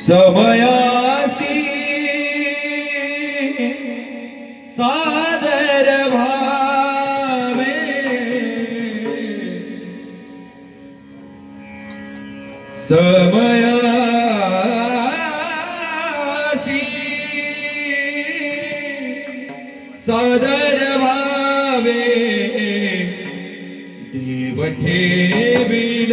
સમયાસી સાદર ભાવે સમયાસી સાદર ભાવે દેવઠે બિલ